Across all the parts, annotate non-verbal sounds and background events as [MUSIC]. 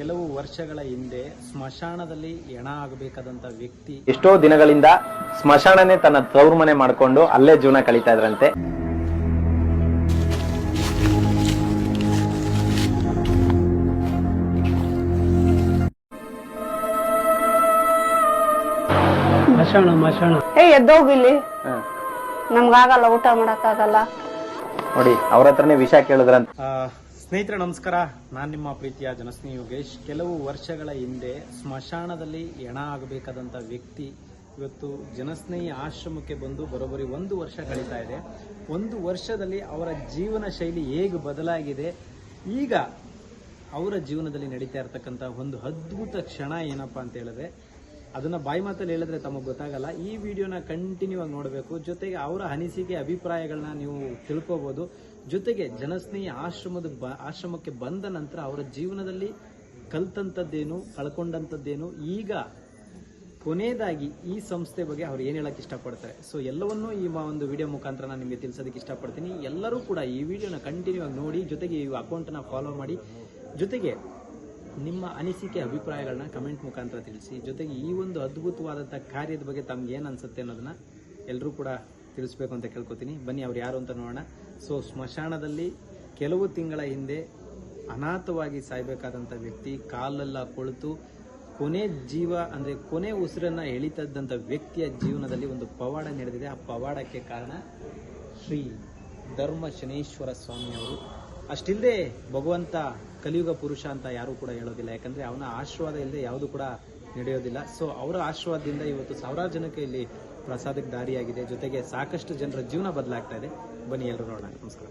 ಕೆಲವು ವರ್ಷಗಳ ಹಿಂದೆ ಸ್ಮಶಾನದಲ್ಲಿ ಹೆಣ ಆಗಬೇಕಾದಂತ ವ್ಯಕ್ತಿ ಎಷ್ಟೋ ದಿನಗಳಿಂದ ಸ್ಮಶಾನನೇ ತನ್ನ ತವರು ಮನೆ ಮಾಡ್ಕೊಂಡು ಅಲ್ಲೇ ಜೀವನ ಕಳೀತಾ ಇದ್ರಂತೆ. ಮಶಾಣ ಮಶಾಣ. ಏ ಎದ್ದೋಗಿಲ್ಲಿ ನಮ್ಗಾಗಲ್ಲ ಊಟ ಮಾಡಕ್ಕಾಗಲ್ಲ. ನೋಡಿ ಅವ್ರ ಹತ್ರನೇ ವಿಷ ಕೇಳಿದ್ರಂತ. ಆ, ಸ್ನೇಹಿತರೆ, ನಮಸ್ಕಾರ. ನಾನು ನಿಮ್ಮ ಪ್ರೀತಿಯ ಜನಸ್ನೇಹಿ ಯೋಗೇಶ್. ಕೆಲವು ವರ್ಷಗಳ ಹಿಂದೆ ಸ್ಮಶಾನದಲ್ಲಿ ಹೆಣ ಆಗಬೇಕಾದಂಥ ವ್ಯಕ್ತಿ ಇವತ್ತು ಜನಸ್ನೇಹಿ ಆಶ್ರಮಕ್ಕೆ ಬಂದು ಬರೋಬ್ಬರಿ ಒಂದು ವರ್ಷ ಕಳೀತಾ ಇದೆ. ಒಂದು ವರ್ಷದಲ್ಲಿ ಅವರ ಜೀವನ ಶೈಲಿ ಹೇಗೆ ಬದಲಾಗಿದೆ? ಈಗ ಅವರ ಜೀವನದಲ್ಲಿ ನಡೀತಾ ಇರತಕ್ಕಂಥ ಒಂದು ಅದ್ಭುತ ಕ್ಷಣ ಏನಪ್ಪಾ ಅಂತ ಹೇಳಿದ್ರೆ ಅದನ್ನ ಬಾಯಿ ಮಾತಲ್ಲಿ ಹೇಳಿದ್ರೆ ತಮಗೆ ಗೊತ್ತಾಗಲ್ಲ. ಈ ವಿಡಿಯೋನ ಕಂಟಿನ್ಯೂ ಆಗಿ ನೋಡಬೇಕು. ಜೊತೆಗೆ ಅವರ ಅನಿಸಿಕೆ ಅಭಿಪ್ರಾಯಗಳನ್ನ ನೀವು ತಿಳ್ಕೋಬಹುದು ಜೊತೆಗೆ ಜನಸ್ನೇಹಿ ಆಶ್ರಮದ ಆಶ್ರಮಕ್ಕೆ ಬಂದ ನಂತರ ಅವರ ಜೀವನದಲ್ಲಿ ಕಲ್ತಂಥದ್ದೇನು ಕಳ್ಕೊಂಡಂಥದ್ದೇನು ಈಗ ಕೊನೆಯದಾಗಿ ಈ ಸಂಸ್ಥೆ ಬಗ್ಗೆ ಅವ್ರು ಏನು ಹೇಳಕ್ ಇಷ್ಟಪಡ್ತಾರೆ. ಸೊ ಎಲ್ಲವನ್ನೂ ಈ ಒಂದು ವಿಡಿಯೋ ಮುಖಾಂತರ ನಾನು ನಿಮಗೆ ತಿಳಿಸೋದಕ್ಕೆ ಇಷ್ಟಪಡ್ತೀನಿ. ಎಲ್ಲರೂ ಕೂಡ ಈ ವಿಡಿಯೋನ ಕಂಟಿನ್ಯೂ ಆಗಿ ನೋಡಿ, ಜೊತೆಗೆ ಈ ಅಕೌಂಟನ್ನ ಫಾಲೋ ಮಾಡಿ. ಜೊತೆಗೆ ನಿಮ್ಮ ಅನಿಸಿಕೆ, ಅಭಿಪ್ರಾಯಗಳನ್ನ ಕಮೆಂಟ್ ಮುಖಾಂತರ ತಿಳಿಸಿ. ಜೊತೆಗೆ ಈ ಒಂದು ಅದ್ಭುತವಾದಂಥ ಕಾರ್ಯದ ಬಗ್ಗೆ ತಮ್ಗೆ ಏನು ಅನ್ಸುತ್ತೆ ಅನ್ನೋದನ್ನ ಎಲ್ಲರೂ ಕೂಡ ತಿಳಿಸ್ಬೇಕು ಅಂತ ಕೇಳ್ಕೊತೀನಿ. ಬನ್ನಿ, ಅವ್ರು ಯಾರು ಅಂತ ನೋಡೋಣ. ಸೊ ಸ್ಮಶಾನದಲ್ಲಿ ಕೆಲವು ತಿಂಗಳ ಹಿಂದೆ ಅನಾಥವಾಗಿ ಸಾಯ್ಬೇಕಾದಂಥ ವ್ಯಕ್ತಿ ಕಾಲೆಲ್ಲ ಕೊಳತು ಕೊನೆ ಜೀವ, ಅಂದರೆ ಕೊನೆ ಉಸಿರನ್ನು ಎಳಿತದ್ದಂಥ ವ್ಯಕ್ತಿಯ ಜೀವನದಲ್ಲಿ ಒಂದು ಪವಾಡ ನಡೆದಿದೆ. ಆ ಪವಾಡಕ್ಕೆ ಕಾರಣ ಶ್ರೀ ಧರ್ಮ ಶನೇಶ್ವರ ಸ್ವಾಮಿಯವರು ಅಷ್ಟಿಲ್ಲದೆ ಭಗವಂತ ಕಲಿಯುಗ ಪುರುಷ ಅಂತ ಯಾರು ಕೂಡ ಹೇಳೋದಿಲ್ಲ. ಯಾಕಂದ್ರೆ ಅವನ ಆಶೀರ್ವಾದ ಇಲ್ಲದೆ ಯಾವುದು ಕೂಡ ನಡೆಯೋದಿಲ್ಲ. ಸೊ ಅವರ ಆಶೀರ್ವಾದದಿಂದ ಇವತ್ತು ಸಾವಿರಾರು ಜನಕ್ಕೆ ಇಲ್ಲಿ ಪ್ರಸಾದಕ್ಕೆ ದಾರಿಯಾಗಿದೆ. ಜೊತೆಗೆ ಸಾಕಷ್ಟು ಜನರ ಜೀವನ ಬದಲಾಗ್ತಾ ಇದೆ. ಬನ್ನಿ ಎಲ್ಲರೂ ನೋಡೋಣ. ನಮಸ್ಕಾರ.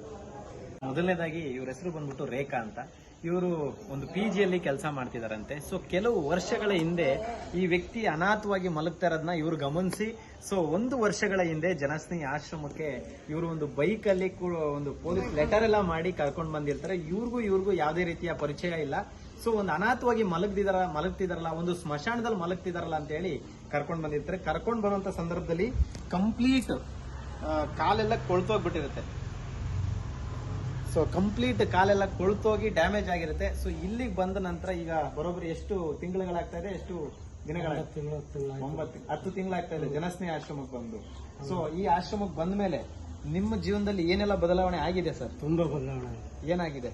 ಮೊದಲನೇದಾಗಿ ಇವ್ರ ಹೆಸರು ಬಂದ್ಬಿಟ್ಟು ರೇಖಾ ಅಂತ. ಇವರು ಒಂದು ಪಿ ಜಿಯಲ್ಲಿ ಕೆಲಸ ಮಾಡ್ತಿದಾರಂತೆ. ಸೊ ಕೆಲವು ವರ್ಷಗಳ ಹಿಂದೆ ಈ ವ್ಯಕ್ತಿ ಅನಾಥವಾಗಿ ಮಲಗ್ತಾ ಇರೋದನ್ನ ಇವರು ಗಮನಿಸಿ. ಸೊ ಒಂದು ವರ್ಷಗಳ ಹಿಂದೆ ಜನಸ್ನೇಹಿ ಆಶ್ರಮಕ್ಕೆ ಇವರು ಒಂದು ಬೈಕಲ್ಲಿ ಒಂದು ಪೊಲೀಸ್ ಲೆಟರ್ ಎಲ್ಲ ಮಾಡಿ ಕರ್ಕೊಂಡು ಬಂದಿರ್ತಾರೆ. ಇವ್ರಿಗೂ ಇವ್ರಿಗೂ ಯಾವುದೇ ರೀತಿಯ ಪರಿಚಯ ಇಲ್ಲ. ಸೊ ಒಂದು ಅನಾಥವಾಗಿ ಮಲಗ್ತಿದಾರ ಮಲಗ್ತಿದಾರಲ್ಲ, ಒಂದು ಸ್ಮಶಾನದಲ್ಲಿ ಮಲಗ್ತಿದಾರಲ್ಲ ಅಂತ ಹೇಳಿ ಕರ್ಕೊಂಡು ಬಂದಿರ್ತಾರೆ. ಕರ್ಕೊಂಡು ಬರುವಂತ ಸಂದರ್ಭದಲ್ಲಿ ಕಂಪ್ಲೀಟ್ ಕಾಲೆಲ್ಲ ಕೊಳ್ತೋಗ್ಬಿಟ್ಟಿರುತ್ತೆ. ಸೊ ಕಂಪ್ಲೀಟ್ ಕಾಲೆಲ್ಲ ಕೊಳ್ತೋಗಿ ಡ್ಯಾಮೇಜ್ ಆಗಿರುತ್ತೆ. ಸೊ ಇಲ್ಲಿಗೆ ಬಂದ ನಂತರ ಈಗ ಬರೋಬ್ಬರಿ ಎಷ್ಟು ತಿಂಗಳುಗಳಾಗ್ತಾ ಇದೆ ಎಷ್ಟು ದಿನಗಳ ಒಂಬತ್ತು ಹತ್ತು ತಿಂಗಳಾಗ್ತಾ ಇದೆ ಜನಸ್ನೇಹ ಆಶ್ರಮಕ್ಕೆ ಬಂದು. ಸೊ ಈ ಆಶ್ರಮಕ್ಕೆ ಬಂದ ಮೇಲೆ ನಿಮ್ಮ ಜೀವನದಲ್ಲಿ ಏನೆಲ್ಲ ಬದಲಾವಣೆ ಆಗಿದೆ ಸರ್? ತುಂಬಾ ಬದಲಾವಣೆ ಏನಾಗಿದೆ?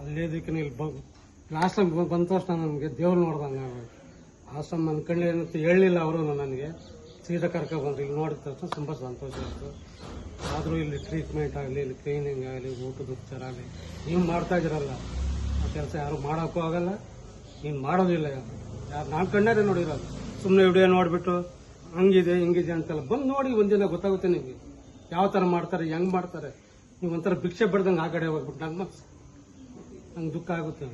ಅಲ್ಲಿದ್ದಕ್ಕೆ ಇಲ್ಲಿ ಟೈಮ್ ಬಂದ ತಕ್ಷಣ ನನಗೆ ದೇವ್ರು ನೋಡ್ದಂಗೆ. ಆಶ್ರಮ ಅನ್ಕೊಂಡೆ ಏನಂತ ಹೇಳಲಿಲ್ಲ ಅವರು ನನಗೆ ಸೀದಾ ಕರ್ಕೊ ಬಂದ್ರು. ಇಲ್ಲಿ ನೋಡಿದ ತಕ್ಷಣ ತುಂಬ ಸಂತೋಷ ಆಯಿತು ಆದರೂ ಇಲ್ಲಿ ಟ್ರೀಟ್ಮೆಂಟ್ ಆಗಲಿ, ಇಲ್ಲಿ ಕ್ಲೀನಿಂಗ್ ಆಗಲಿ, ಊಟದ ಉಪಚಾರ ಆಗಲಿ, ನೀವು ಮಾಡ್ತಾ ಇದ್ದೀರಲ್ಲ, ಆ ಕೆಲಸ ಯಾರು ಮಾಡೋಕ್ಕೂ ಆಗಲ್ಲ, ನೀನು ಮಾಡೋದಿಲ್ಲ ಯಾರು. ಯಾರು ನಾನು ಕಣ್ಣಾರೆ ನೋಡಿರೋದು. ಸುಮ್ಮನೆ ವಿಡಿಯೋ ನೋಡಿಬಿಟ್ಟು, ಹಂಗಿದೆ, ಹಿಂಗಿದೆ ಅಂತೆಲ್ಲ ಬಂದು ನೋಡಿ ಒಂದಿನ ಗೊತ್ತಾಗುತ್ತೆ ನಿಮಗೆ. ಯಾವ ಥರ ಮಾಡ್ತಾರೆ, ಹೆಂಗೆ ಮಾಡ್ತಾರೆ. ನೀವು ಒಂಥರ ಭಿಕ್ಷೆ ಬಡ್ದಂಗೆ ಆ ಕಡೆ ಹೋಗ್ಬಿಟ್ಟು ನಂಗೆ ಮತ್ತೆ ನಂಗೆ ದುಃಖ ಆಗುತ್ತೆ.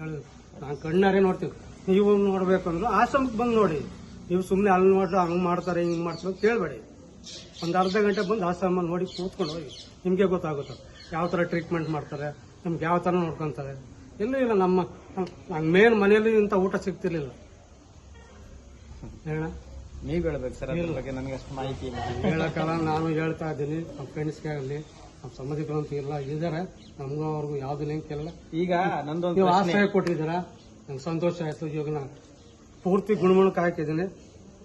ಹೇಳಿ, ನಾನು ಕಣ್ಣಾರೆ ನೋಡ್ತೀನಿ. ನೀವು ನೋಡಬೇಕು ಅಂದ್ರೆ ಆಶ್ರಮಕ್ಕೆ ಬಂದು ನೋಡಿ. ನೀವು ಸುಮ್ಮನೆ ಅಲ್ಲಿ ನೋಡ್ರಿ ಹಂಗೆ ಮಾಡ್ತಾರೆ, ಹಿಂಗೆ ಮಾಡ್ತಾರೆ ಅಂತ ಕೇಳಬೇಡಿ. ಒಂದು ಅರ್ಧ ಗಂಟೆ ಬಂದು ಆಶ್ರಮ ನೋಡಿ ಕೂತ್ಕೊಂಡು ಹೋಗಿ. ನಿಮಗೆ ಗೊತ್ತಾಗುತ್ತೆ ಯಾವ ಥರ ಟ್ರೀಟ್ಮೆಂಟ್ ಮಾಡ್ತಾರೆ ನಮ್ಗೆ ಯಾವ ಥರ ನೋಡ್ಕೊತಾರೆ. ಎಲ್ಲೂ ಇಲ್ಲ ನಮ್ಮ ನಂಗೆ ಮೇನ್ ಮನೆಯಲ್ಲಿ ಇಂಥ ಊಟ ಸಿಗ್ತಿರ್ಲಿಲ್ಲ. ಹೇಳ ನೀವು ಹೇಳ್ಬೇಕು ಸರ್ ಅದ್ರ ಬಗ್ಗೆ ನನಗೆ ಅಷ್ಟು ಮಾಹಿತಿ ಇಲ್ಲ. ಹೇಳೋಕ್ಕಲ್ಲ ನಾನು ಹೇಳ್ತಾ ಇದ್ದೀನಿ. ನಮ್ಮ ಫ್ರೆಂಡ್ಸ್ಗೆ ಆಗಲಿ ನಮ್ಮ ಸಂಬಂಧಿಕರು ಅಂತ ಇಲ್ಲ ಇದ್ದಾರೆ ನಮಗೂ ಅವ್ರಿಗೂ ಯಾವ್ದು ಲಿಂಕ್ ಇಲ್ಲ. ಈಗ ನಂದೊಂದು ನೀವು ಆಶ್ರಯ ಕೊಟ್ಟಿದ್ದೀರಾ? ನಂಗೆ ಸಂತೋಷ ಆಯಿತು. ಇವಾಗ ನಾನು ಪೂರ್ತಿ ಗುಣಮುಣಕ್ಕೆ ಹಾಕಿದ್ದೀನಿ.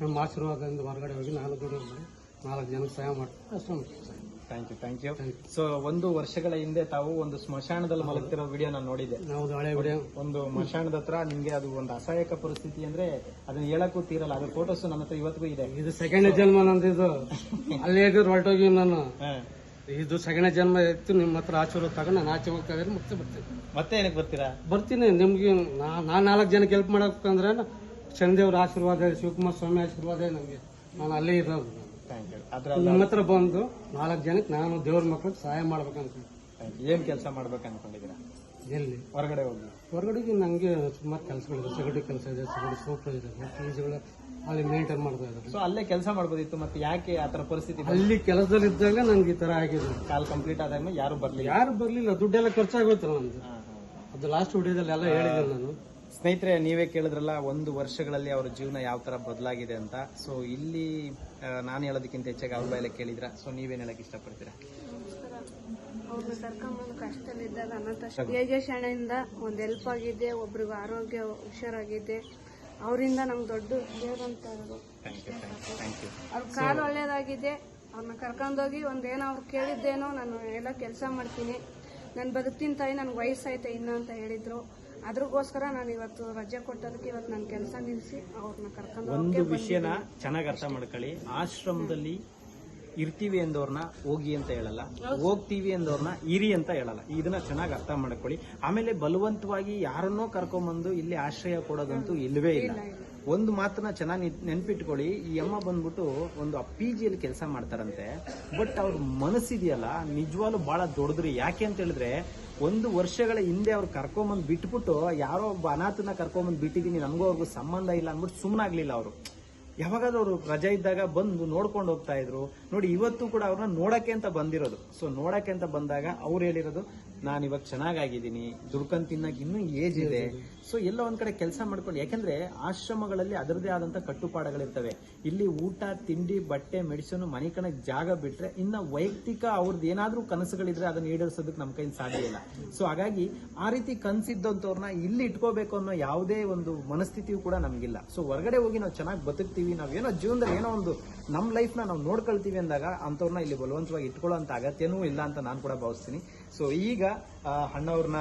ನಿಮ್ಮ ಆಶೀರ್ವಾದದಿಂದ ಹೊರಗಡೆ ಹೋಗಿ ನಾನು ಗುಣ ಮಾಡಿ. ನಾಲ್ಕು ಜನಕ್ಕೆ ಸಹಾಯ ಅಷ್ಟೇ thank you thank you so ಒಂದು ವರ್ಷಗಳ ಹಿಂದೆ ತಾವು ಒಂದು ಸ್ಮಶಾನದಲ್ಲಿ ಮಲಗ್ತಿರೋ ವಿಡಿಯೋ ನಾನು ನೋಡಿದೆ ನಾವು ಹಳೆ ವಿಡಿಯೋ ಒಂದು ಸ್ಮಶಾನದ ಹತ್ರ ನಿಮ್ಗೆ ಅದು ಒಂದು ಅಸಹಾಯಕ ಪರಿಸ್ಥಿತಿ ಅಂದ್ರೆ ಅದನ್ನ ಹೇಳಕ್ಕೂ ತೀರಲ್ಲ. ಅದ್ರ ಫೋಟೋಸ್ ನನ್ನ ಹತ್ರ ಇವತ್ತಿಗೂ ಇದೆ. ಇದು ಸೆಕೆಂಡ್ ಜನ್ಮ ನಂದಿದ್ದು [LAUGHS] ಅಲ್ಲೇ ಇದ್ರು ಹೊರಟೋಗಿ ನಾನು. ಇದು ಸೆಕೆಂಡ್ ಜನ್ಮ ಇತ್ತು. ನಿಮ್ಮ ಹತ್ರ ಆಚೂರು ತಗೊಂಡು ನಾನು ಆಚೆ ಹೋಗ್ತಾ ಇದ್ರೆ ಮತ್ತೆ ಬರ್ತೀನಿ. ಮತ್ತೆ ಏನಕ್ಕೆ ಬರ್ತೀರಾ? ಬರ್ತೀನಿ. ನಿಮ್ಗೆ ನಾನು ನಾಲ್ಕು ಜನಕ್ಕೆ ಹೆಲ್ಪ್ ಮಾಡಬೇಕಂದ್ರೆ ಚಂದೇವ್ರ ಆಶೀರ್ವಾದ ಶಿವಕುಮಾರ್ ಸ್ವಾಮಿ ಆಶೀರ್ವಾದ ನಮಗೆ. ನಾನು ಅಲ್ಲೇ ಇರೋದು. ಥ್ಯಾಂಕ್ ಯು ನಿಮ್ಮ ಹತ್ರ ಬಂದು ನಾಲ್ಕು ಜನಕ್ಕೆ ನಾನು ದೇವ್ರ ಮಕ್ಳಿಗೆ ಸಹಾಯ ಮಾಡ್ಬೇಕಂತ ಏನ್ ಕೆಲಸ ಮಾಡ್ಬೇಕು ಅನ್ಕೊಂಡಿದ್ದೀರಾ ಎಲ್ಲಿ? ಹೊರಗಡೆ ಹೋಗಿ. ಹೊರಗಡೆಗೆ ನನಗೆ ಸುಮಾರು ಕೆಲಸಗಳಿದೆ. ಸಗಡಿ ಕೆಲಸ ಇದೆ ಸಗಡಿ ಸೂಪರ್ ಇದೆ. ಫೀಸ್ಗಳು ಅಲ್ಲಿ ಮೇಂಟೈನ್ ಮಾಡ್ತಾ ಇದ್ದಾರೆ. ಸೊ ಅಲ್ಲೇ ಕೆಲಸ ಮಾಡ್ಬೋದಿತ್ತು ಮತ್ತೆ ಯಾಕೆ ಆತರ ಪರಿಸ್ಥಿತಿ ಬಂತು? ಅಲ್ಲಿ ಕೆಲಸದಲ್ಲಿ ಇದ್ದಾಗ ನಂಗೆ ಈ ತರ ಆಗಿದೆ. ಕಾಲ್ ಕಂಪ್ಲೀಟ್ ಆದಾಗ ಯಾರು ಬರ್ಲಿಲ್ಲ. ಯಾರು ಬರ್ಲಿಲ್ಲ. ದುಡ್ಡೆಲ್ಲ ಖರ್ಚಾಗೋಯ್ತು ನಂದು ಹಾ, ಹಾ. ಅದು ಲಾಸ್ಟ್ ವಿಡಿಯೋದಲ್ಲಿ ಎಲ್ಲ ಹೇಳಿದ್ದೆ ನಾನು. ಸ್ನೇಹಿತರೆ ನೀವೇ ಕೇಳಿದ್ರಲ್ಲ ಒಂದು ವರ್ಷಗಳಲ್ಲಿ ಅವರ ಜೀವನ ಯಾವ ತರ ಬದಲಾಗಿದೆ ಅಂತ. ಸೊ ಇಲ್ಲಿ ನಾನು ಹೇಳೋದಕ್ಕಿಂತ ಹೆಚ್ಚಾಗಿ ಅವ್ರ ಬಾಯಲ್ಲೇ ಕೇಳಿದ್ರ? ಸೊ ನೀವೇನು ಹೇಳಕ್ ಇಷ್ಟಪಡ್ತೀರಾ? ಕಷ್ಟದಲ್ಲಿದ್ದಾಗ ಅನಾಥ ಯೋಗೇಶ್ ಅಣ್ಣಯಿಂದ ಒಂದು ಹೆಲ್ಪ್ ಆಗಿದೆ ಒಬ್ರಿಗೂ ಆರೋಗ್ಯ ಹುಷಾರಾಗಿದೆ ಅವರಿಂದ ನಮ್ಗೆ ದೊಡ್ಡ ದೇವ್ರಂತ ಅವ್ರ ಕಾಲು ಒಳ್ಳೇದಾಗಿದೆ ಅವ್ರನ್ನ ಕರ್ಕೊಂಡೋಗಿ ಒಂದೇನೋ ಅವ್ರು ಕೇಳಿದ್ದೇನೋ ನಾನು ಎಲ್ಲ ಕೆಲಸ ಮಾಡ್ತೀನಿ. ನಾನು ಬದುಕಿನ ತಾಯಿ ನನ್ಗೆ ವಯಸ್ಸೈತೆ ಇನ್ನು ಅಂತ ಹೇಳಿದ್ರು. ಅದ್ರಗೋಸ್ಕರ ನಾನು ಇವತ್ತು ರಜೆ ಕೊಟ್ಟದಕ್ಕೆ ಇವತ್ತು ನನ್ನ ಕೆಲಸ ನಿಲ್ಲಿಸಿ ಅವ್ರನ್ನ ಕರ್ಕೊಂಡು ಒಂದು ವಿಷಯನ ಚೆನ್ನಾಗಿ ಅರ್ಥ ಮಾಡ್ಕೊಳ್ಳಿ. ಆಶ್ರಮದಲ್ಲಿ ಇರ್ತೀವಿ ಎಂದವ್ರನ್ನ ಹೋಗಿ ಅಂತ ಹೇಳಲ್ಲ. ಹೋಗ್ತೀವಿ ಎಂದವ್ರನ್ನ ಇರಿ ಅಂತ ಹೇಳಲ್ಲ. ಇದನ್ನ ಚೆನ್ನಾಗಿ ಅರ್ಥ ಮಾಡ್ಕೊಳ್ಳಿ. ಆಮೇಲೆ ಬಲವಂತವಾಗಿ ಯಾರನ್ನೋ ಕರ್ಕೊಂಬಂದು ಇಲ್ಲಿ ಆಶ್ರಯ ಕೊಡೋದಂತೂ ಇಲ್ಲವೇ ಇಲ್ಲ. ಒಂದು ಮಾತನ್ನ ಚೆನ್ನಾಗಿ ನೆನ್ಪಿಟ್ಕೊಳ್ಳಿ. ಈ ಅಮ್ಮ ಬಂದ್ಬಿಟ್ಟು ಒಂದು ಪಿ ಜಿಯಲ್ಲಿ ಕೆಲಸ ಮಾಡ್ತಾರಂತೆ. ಬಟ್ ಅವ್ರ ಮನಸ್ಸಿದೆಯಲ್ಲ ನಿಜವಾಗ್ಲೂ ಬಹಳ ದೊಡ್ಡದ್ರಿ. ಯಾಕೆ ಅಂತ ಹೇಳಿದ್ರೆ ಒಂದು ವರ್ಷಗಳ ಹಿಂದೆ ಅವ್ರು ಕರ್ಕೊಂಬಂದು ಬಿಟ್ಬಿಟ್ಟು ಯಾರೋ ಒಬ್ಬ ಅನಾಥನ ಕರ್ಕೊಂಬಂದು ಬಿಟ್ಟಿದ್ದೀನಿ ನಮಗೂ ಅವ್ರಿಗೂ ಸಂಬಂಧ ಇಲ್ಲ ಅಂದ್ಬಿಟ್ಟು ಸುಮ್ಮನಾಗ್ಲಿಲ್ಲ ಅವರು. ಯಾವಾಗಾದ್ರೂ ಅವರು ರಜೆ ಇದ್ದಾಗ ಬಂದು ನೋಡ್ಕೊಂಡು ಹೋಗ್ತಾ ಇದ್ರು. ನೋಡಿ ಇವತ್ತು ಕೂಡ ಅವ್ರನ್ನ ನೋಡಕ್ಕೆ ಅಂತ ಬಂದಿರೋದು. ಸೊ ನೋಡಕ್ಕೆ ಅಂತ ಬಂದಾಗ ಅವ್ರು ಹೇಳಿರೋದು ನಾನು ಇವಾಗ ಚೆನ್ನಾಗಾಗಿದ್ದೀನಿ ದುಡ್ಕೊಂಡು ತಿನ್ನಕ್ಕೆ ಇನ್ನೂ ಏಜ್ ಇದೆ. ಸೊ ಎಲ್ಲ ಒಂದ್ ಕಡೆ ಕೆಲಸ ಮಾಡ್ಕೊಂಡು ಯಾಕಂದ್ರೆ ಆಶ್ರಮಗಳಲ್ಲಿ ಅದರದೇ ಆದಂತ ಕಟ್ಟುಪಾಡುಗಳಿರ್ತವೆ. ಇಲ್ಲಿ ಊಟ, ತಿಂಡಿ, ಬಟ್ಟೆ, ಮೆಡಿಸಿನ್, ಮನೆ ಕಣಕ್ ಜಾಗ ಬಿಟ್ರೆ ಇನ್ನ ವೈಯಕ್ತಿಕ ಅವ್ರದ್ದು ಏನಾದ್ರೂ ಕನಸುಗಳಿದ್ರೆ ಅದನ್ನ ಈಡೇರಿಸೋದಕ್ಕೆ ನಮ್ಮ ಕೈಯಲ್ಲಿ ಸಾಧ್ಯ ಇಲ್ಲ. ಸೊ ಹಾಗಾಗಿ ಆ ರೀತಿ ಕನ್ಸಿದ್ದಂತವ್ರನ್ನ ಇಲ್ಲಿ ಇಟ್ಕೋಬೇಕು ಅನ್ನೋ ಯಾವುದೇ ಒಂದು ಮನಸ್ಥಿತಿಯೂ ಕೂಡ ನಮಗಿಲ್ಲ. ಸೊ ಹೊರಗಡೆ ಹೋಗಿ ನಾವು ಚೆನ್ನಾಗಿ ಬದುಕ್ತೀವಿ ಏನೋ ಜೀವನದಲ್ಲಿ ಏನೋ ಒಂದು ನಮ್ಮ ಲೈಫ್ನ ನಾವು ನೋಡ್ಕೊಳ್ತೀವಿ ಅಂದಾಗ ಅಂಥವ್ರನ್ನ ಇಲ್ಲಿ ಬಲವಂತವಾಗಿ ಇಟ್ಕೊಳ್ಳೋ ಅಂತ ಅಗತ್ಯನೂ ಇಲ್ಲ ಅಂತ ನಾನು ಕೂಡ ಭಾವಿಸ್ತೀನಿ. ಸೊ ಈಗ ಅಣ್ಣವ್ರನ್ನ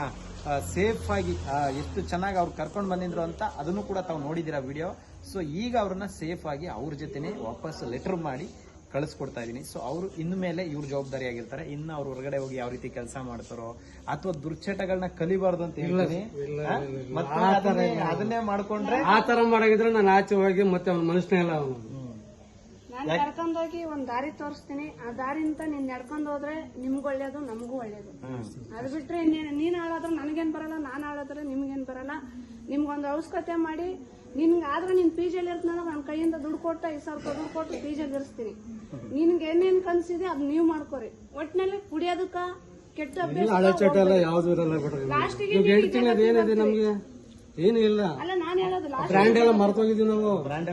ಸೇಫ್ ಆಗಿ ಎಷ್ಟು ಚೆನ್ನಾಗಿ ಅವ್ರು ಕರ್ಕೊಂಡು ಬಂದಿದ್ರು ಅಂತ ಅದನ್ನು ಕೂಡ ತಾವು ನೋಡಿದಿರ ವಿಡಿಯೋ? ಸೊ ಈಗ ಅವ್ರನ್ನ ಸೇಫ್ ಆಗಿ ಅವ್ರ ಜೊತೆನೆ ವಾಪಸ್ ಲೆಟರ್ ಮಾಡಿ ಕಳಿಸ್ಕೊಡ್ತಾ ಇದ್ದೀನಿ. ಸೊ ಅವರು ಇನ್ನು ಮೇಲೆ ಇವ್ರ ಜವಾಬ್ದಾರಿ ಆಗಿರ್ತಾರೆ. ಇನ್ನು ಅವ್ರು ಹೊರಗಡೆ ಹೋಗಿ ಯಾವ ರೀತಿ ಕೆಲಸ ಮಾಡ್ತಾರೋ ಅಥವಾ ದುರ್ಚಟಗಳನ್ನ ಕಲಿಬಾರ್ದು ಅಂತ ಹೇಳ್ತೀನಿ. ಅದನ್ನೇ ಅದನ್ನೇ ಮಾಡ್ಕೊಂಡ್ರೆ ಆ ತರ ಮಾಡಾಗಿದ್ರೆ ನಾನು ಆಚೆ ಹೋಗಿ ಮತ್ತೆ ಅವ್ನ ಮನುಷ್ಯನೇ ಇಲ್ಲ ಅವನು ನಾನು ಕರ್ಕೊಂಡೋಗಿ ಒಂದ್ ದಾರಿ ತೋರಿಸ್ತೀನಿ. ಆ ದಾರಿಯಿಂದ ನೀನ್ ನಡ್ಕೊಂಡ್ ಹೋದ್ರೆ ನಿಮ್ಗೂ ಒಳ್ಳೇದು ನಮಗೂ ಒಳ್ಳೇದು. ಅದ್ ಬಿಟ್ರೆ ನೀನ್ ನೀನ್ ಹಾಳಾದ್ರೆ ನನಗೇನ್ ಬರಲ್ಲ ನಾನ್ ಹಾಳಾದ್ರೆ ನಿಮ್ಗೇನ್ ಬರಲ್ಲ. ನಿಮ್ಗೊಂದು ಅವಶ್ಯಕತೆ ಮಾಡಿ ನಿನ್ಗೆ ಆದ್ರೆ ನಿನ್ನ ಪಿ ಜಿಯಲ್ಲಿ ಇರ್ತನಲ್ಲ ನನ್ನ ಕೈಯಿಂದ ದುಡ್ಡು ಕೊಟ್ಟು ಐದು ಸಾವಿರ ರೂಪಾಯಿ ದುಡ್ಡು ಕೊಟ್ಟು ಪಿ ಜಿಯಲ್ಲಿ ಇರಿಸ್ತೀನಿ. ನಿನ್ಗೆ ಏನೇನ್ ಕನ್ಸಿದೆ ಅದ್ ನೀವ್ ಮಾಡ್ಕೊರಿ. ಒಟ್ಟಿನಲ್ಲಿ ಕುಡಿಯೋದಕ್ಕ ಕೆಟ್ಟ ಇಲ್ಲ ಅಭ್ಯಾಸ ಹಳೆ ಚಟ ಎಲ್ಲ ಯಾವ್ದು ಇರಲ್ಲ ಲಾಸ್ಟಿಗೆ ನಮ್ಗೆ? ಏನು ಇಲ್ಲ. ಅಲ್ಲ ನಾನ್ ಹೇಳೋದು ಲಾಸ್ಟ್ ಬ್ರ್ಯಾಂಡ್ ಎಲ್ಲ ಮರ್ತೋಗಿದ್ವಿ ನಾವು. ಬ್ರ್ಯಾಂಡೇ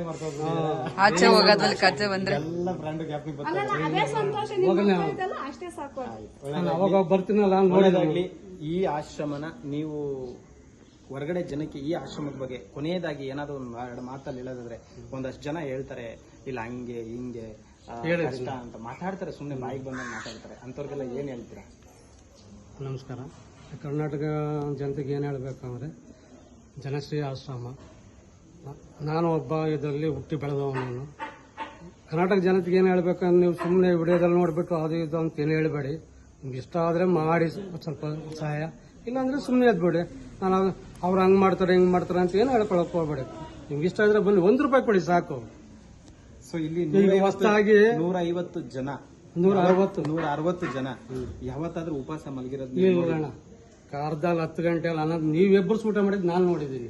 ಆಚೆ ಹೋಗೋದ್ರಲ್ಲಿ ಕಚ್ಚೆ ಬಂದ್ರೆ. ಎಲ್ಲ ಬ್ರ್ಯಾಂಡ್ ಗ್ಯಾಪ್ನಿಗೆ ಅಲ್ಲ ನಾ ಅದೇ ಸಂತೋಷ ನಿಮ್ಗೆ ಗೊತ್ತಾಯ್ತಲ್ಲ ಅಷ್ಟೇ ಸಾಕು. ನಾನು ಅವಾಗ ಬರ್ತೀನಲ್ಲ ನೋಡಿದಾಗ ಈ ಆಶ್ರಮನ ನೀವು ಹೊರಗಡೆ ಜನಕ್ಕೆ ಈ ಆಶ್ರಮದ ಬಗ್ಗೆ ಕೊನೆಯದಾಗಿ ಏನಾದ್ರು ಒಂದು ಎರಡು ಮಾತಲ್ಲಿ ಹೇಳೋದಾದ್ರೆ ಒಂದಷ್ಟು ಜನ ಹೇಳ್ತಾರೆ ಇಲ್ಲ ಹಂಗೆ ಹಿಂಗೆ ಕಷ್ಟ ಅಂತ ಮಾತಾಡ್ತಾರೆ ಸುಮ್ಮನೆ ಬಾಯಿಗೆ ಬಂದಾಗ ಮಾತಾಡ್ತಾರೆ. ಅಂಥವ್ರಿಗೆಲ್ಲ ಏನ್ ಹೇಳ್ತೀರಾ? ನಮಸ್ಕಾರ. ಕರ್ನಾಟಕ ಜನತೆಗೆ ಏನು ಹೇಳಬೇಕಂದ್ರೆ ಜನಶ್ರೀ ಆಶ್ರಮ. ನಾನು ಒಬ್ಬ ಇದರಲ್ಲಿ ಹುಟ್ಟಿ ಬೆಳೆದವನು. ಕರ್ನಾಟಕ ಜನತೆಗೆ ಏನು ಹೇಳ್ಬೇಕಂದ್ರೆ ನೀವು ಸುಮ್ಮನೆ ವಿಡಿಯೋದಲ್ಲಿ ನೋಡಿಬಿಟ್ಟು ಅದು ಇದು ಅಂತ ಏನು ಹೇಳಬೇಡಿ. ನಿಮ್ಗೆ ಇಷ್ಟ ಆದರೆ ಮಾಡಿ ಸ್ವಲ್ಪ ಸಹಾಯ ಇಲ್ಲಾಂದರೆ ಸುಮ್ಮನೆ ಎದ್ಬಿಡಿ. ನಾನು ಅವ್ರು ಹಂಗೆ ಮಾಡ್ತಾರೆ ಹಿಂಗೆ ಮಾಡ್ತಾರೆ ಅಂತ ಏನು ಹೇಳ್ಕೊಳಕ್ ಹೋಗ್ಬೇಡಿ. ನಿಮ್ಗೆ ಇಷ್ಟ ಆದ್ರೆ ಬನ್ನಿ ಒಂದು ರೂಪಾಯಿ ಕೊಡಿ ಸಾಕು. ಸೊ ಇಲ್ಲಿ ಹೊಸದಾಗಿ ನೂರ ಐವತ್ತು ಜನ. ನೂರ ಅರವತ್ತು ನೂರ ಅರವತ್ತು ಜನ ಯಾವತ್ತಾದ್ರೂ ಉಪವಾಸ ಮಲಗಿರೋದು ಇಲ್ಲ ನೋಡೋಣ ಅರ್ಧಲ್ಲಿ ಹತ್ತು ಗಂಟೆ ಅಲ್ಲ ಅನ್ನೋದು ನೀವು ಎಬ್ಬರು ಊಟ ಮಾಡಿದ್ ನಾನು ನೋಡಿದ್ದೀನಿ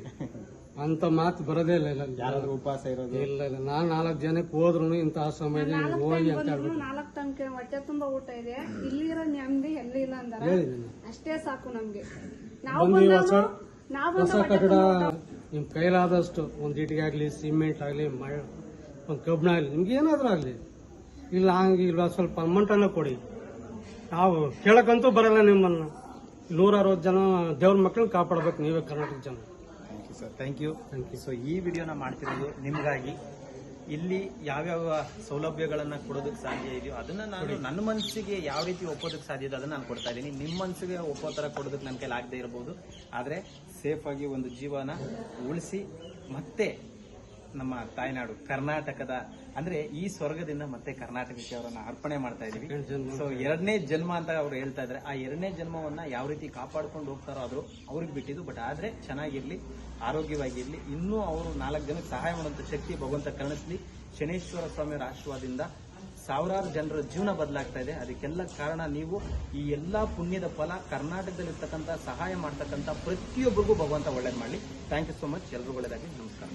ಅಂತ ಮಾತು ಬರದೇ ಇಲ್ಲ ಇಲ್ಲ ಯಾರಾದ್ರೂ ಉಪವಾಸ ಇರೋದು? ಇಲ್ಲ ಇಲ್ಲ. ನಾನು ನಾಲ್ಕು ಜನಕ್ಕೆ ಹೋದ್ರು ಇಂಥ ಸಮಯದಲ್ಲಿ ನೀವು ಹೋಗಿ ಅಂತ ಹೇಳ್ಬಿಟ್ಟು. ನಾಲ್ಕು ತನಕ ಹೊಟ್ಟೆ ತುಂಬಾ ಊಟ ಇದೆ. ಇಲ್ಲಿರೋ ನೆಮ್ಮದಿ ಎಲ್ಲಿ ಇಲ್ಲ ಅಂದಾರ? ಅಷ್ಟೇ ಸಾಕು ನಮ್ಗೆ. ನಾವು ಹೊಸ ಕಟ್ಟಡ ನಿಮ್ ಕೈಲಾದಷ್ಟು ಒಂದು ಇಟ್ಟಿಗೆ ಆಗಲಿ ಸಿಮೆಂಟ್ ಆಗಲಿ ಮಳೆ ಒಂದು ಕಬ್ಬಿಣ ಆಗಲಿ ನಿಮ್ಗೆ ಏನಾದ್ರೂ ಆಗಲಿ. ಇಲ್ಲ ಹಂಗೆ ಇಲ್ಲ ಸ್ವಲ್ಪ ಅಮೌಂಟನ್ನು ಕೊಡಿ. ನಾವು ಕೇಳಕ್ಕಂತೂ ಬರಲ್ಲ ನಿಮ್ಮನ್ನ. ನೂರ ಅರವತ್ತು ಜನ ದೇವ್ರ ಮಕ್ಕಳನ್ನ ಕಾಪಾಡ್ಬೇಕು ನೀವೇ ಕರ್ನಾಟಕ ಜನ. Thank you sir thank you. So ಈ ವಿಡಿಯೋನ ಮಾಡ್ತಿರೋದು ನಿಮಗಾಗಿ. ಇಲ್ಲಿ ಯಾವ್ಯಾವ ಸೌಲಭ್ಯಗಳನ್ನ ಕೊಡೋದಕ್ಕೆ ಸಾಧ್ಯ ಇದೆಯೋ ಅದನ್ನ ನಾನು ನನ್ನ ಮನಸ್ಸಿಗೆ ಯಾವ ರೀತಿ ಒಪ್ಪೋದಕ್ಕೆ ಸಾಧ್ಯ ಇದೆ ಅದನ್ನ ನಾನು ಕೊಡ್ತಾ ಇದ್ದೀನಿ. ನಿಮ್ಮ ಮನಸ್ಸಿಗೆ ಒಪ್ಪೋ ತರ ಕೊಡೋದಕ್ಕೆ ನನ್ನ ಕೈಲಿ ಆಗದೆ ಇರಬಹುದು ಆದ್ರೆ ಸೇಫ್ ಆಗಿ ಒಂದು ಜೀವನ ಉಳಿಸಿ ಮತ್ತೆ ನಮ್ಮ ತಾಯ್ನಾಡು ಕರ್ನಾಟಕದ ಅಂದ್ರೆ ಈ ಸ್ವರ್ಗದಿಂದ ಮತ್ತೆ ಕರ್ನಾಟಕಕ್ಕೆ ಅವರನ್ನ ಅರ್ಪಣೆ ಮಾಡ್ತಾ ಇದೀವಿ. ಸೊ ಎರಡನೇ ಜನ್ಮ ಅಂತ ಅವ್ರು ಹೇಳ್ತಾ ಇದ್ದಾರೆ ಆ ಎರಡನೇ ಜನ್ಮವನ್ನ ಯಾವ ರೀತಿ ಕಾಪಾಡ್ಕೊಂಡು ಹೋಗ್ತಾರೋ ಆದ್ರೂ ಅವ್ರಿಗೆ ಬಿಟ್ಟಿದ್ದು. ಬಟ್ ಆದ್ರೆ ಚೆನ್ನಾಗಿರ್ಲಿ ಆರೋಗ್ಯವಾಗಿರ್ಲಿ ಇನ್ನೂ ಅವರು ನಾಲ್ಕು ಜನಕ್ಕೆ ಸಹಾಯ ಮಾಡುವಂತ ಶಕ್ತಿ ಭಗವಂತ ಕರುಣಿಸ್ಲಿ. ಶನೇಶ್ವರ ಸ್ವಾಮಿಯವರ ಆಶೀರ್ವಾದದಿಂದ ಸಾವಿರಾರು ಜನರ ಜೀವನ ಬದಲಾಗ್ತಾ ಇದೆ. ಅದಕ್ಕೆಲ್ಲ ಕಾರಣ ನೀವು ಈ ಎಲ್ಲಾ ಪುಣ್ಯದ ಫಲ ಕರ್ನಾಟಕದಲ್ಲಿರ್ತಕ್ಕಂಥ ಸಹಾಯ ಮಾಡ್ತಕ್ಕಂಥ ಪ್ರತಿಯೊಬ್ಬರಿಗೂ ಭಗವಂತ ಒಳ್ಳೇದು ಮಾಡಲಿ. ಥ್ಯಾಂಕ್ ಯು ಸೋ ಮಚ್ ಎಲ್ರಿಗೂ ಒಳ್ಳೇದಾಗಿ ನಮಸ್ಕಾರ.